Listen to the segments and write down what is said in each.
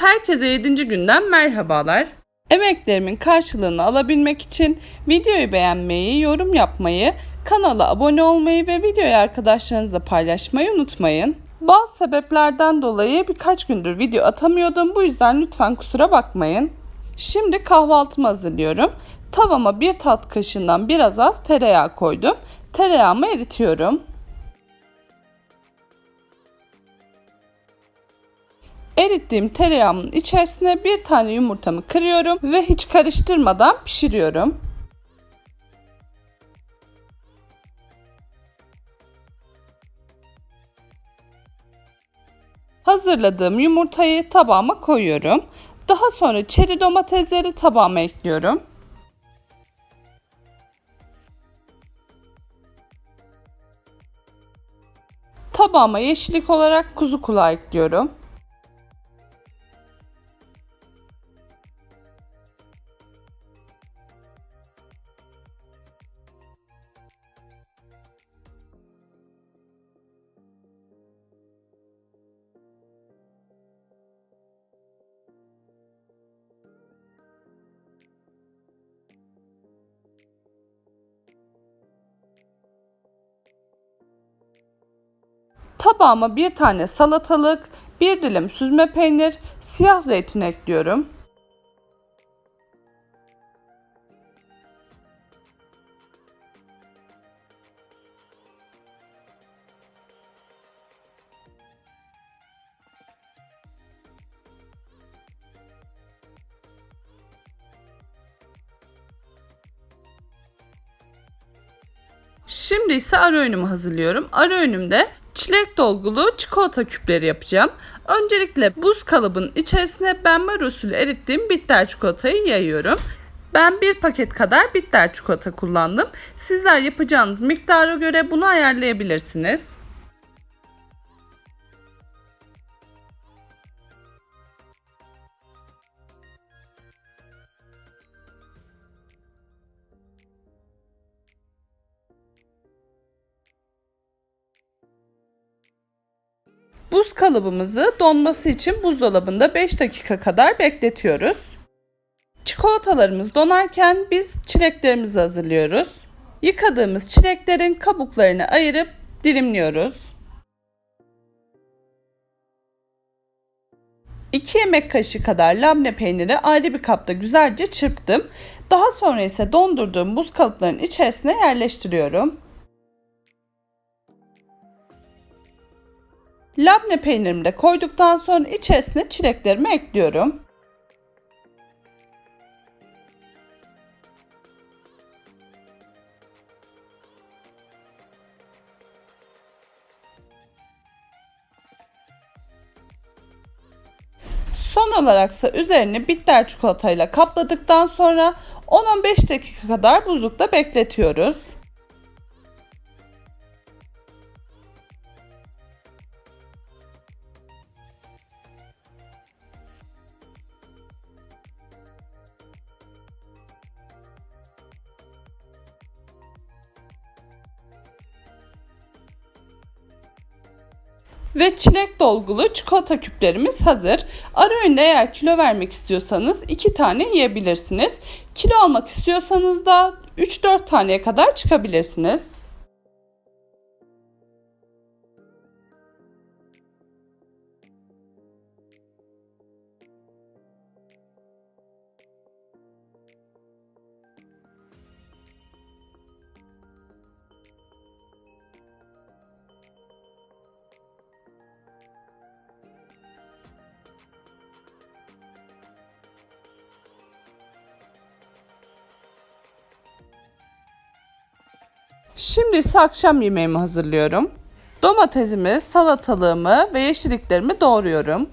Herkese 7. günden merhabalar. Emeklerimin karşılığını alabilmek için videoyu beğenmeyi, yorum yapmayı, kanala abone olmayı ve videoyu arkadaşlarınızla paylaşmayı unutmayın. Bazı sebeplerden dolayı birkaç gündür video atamıyordum. Bu yüzden lütfen kusura bakmayın. Şimdi kahvaltımı hazırlıyorum. Tavama bir tat kaşığından biraz az tereyağı koydum. Tereyağımı eritiyorum. Erittiğim tereyağımın içerisine bir tane yumurtamı kırıyorum ve hiç karıştırmadan pişiriyorum. Hazırladığım yumurtayı tabağıma koyuyorum. Daha sonra çeri domatesleri tabağıma ekliyorum. Tabağıma yeşillik olarak kuzu kulağı ekliyorum. Tabağıma bir tane salatalık, bir dilim süzme peynir, siyah zeytin ekliyorum. Şimdi ise ara öğünümü hazırlıyorum. Ara öğünümde çilek dolgulu çikolata küpleri yapacağım. Öncelikle buz kalıbın içerisine benmari usulü erittiğim bitter çikolatayı yayıyorum. Ben bir paket kadar bitter çikolata kullandım. Sizler yapacağınız miktara göre bunu ayarlayabilirsiniz. Buz kalıbımızı donması için buzdolabında 5 dakika kadar bekletiyoruz. Çikolatalarımız donarken biz çileklerimizi hazırlıyoruz. Yıkadığımız çileklerin kabuklarını ayırıp dilimliyoruz. 2 yemek kaşığı kadar labne peyniri ayrı bir kapta güzelce çırptım. Daha sonra ise dondurduğum buz kalıplarının içerisine yerleştiriyorum. Labne peynirimi de koyduktan sonra içerisine çileklerimi ekliyorum. Son olaraksa üzerini bitter çikolatayla kapladıktan sonra 10-15 dakika kadar buzlukta bekletiyoruz. Ve çilek dolgulu çikolata küplerimiz hazır. Ara öğünde eğer kilo vermek istiyorsanız 2 tane yiyebilirsiniz. Kilo almak istiyorsanız da 3-4 taneye kadar çıkabilirsiniz. Şimdi ise akşam yemeğimi hazırlıyorum. Domatesimi, salatalığımı ve yeşilliklerimi doğruyorum.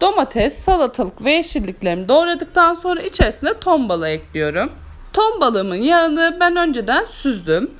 Domates, salatalık ve yeşilliklerimi doğradıktan sonra içerisine ton balığı ekliyorum. Ton balığımın yağını ben önceden süzdüm.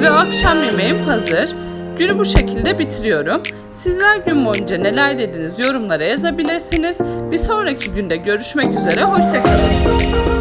Ve akşam yemeğim hazır. Günü bu şekilde bitiriyorum. Sizler gün boyunca neler dediniz yorumlara yazabilirsiniz. Bir sonraki günde görüşmek üzere. Hoşçakalın.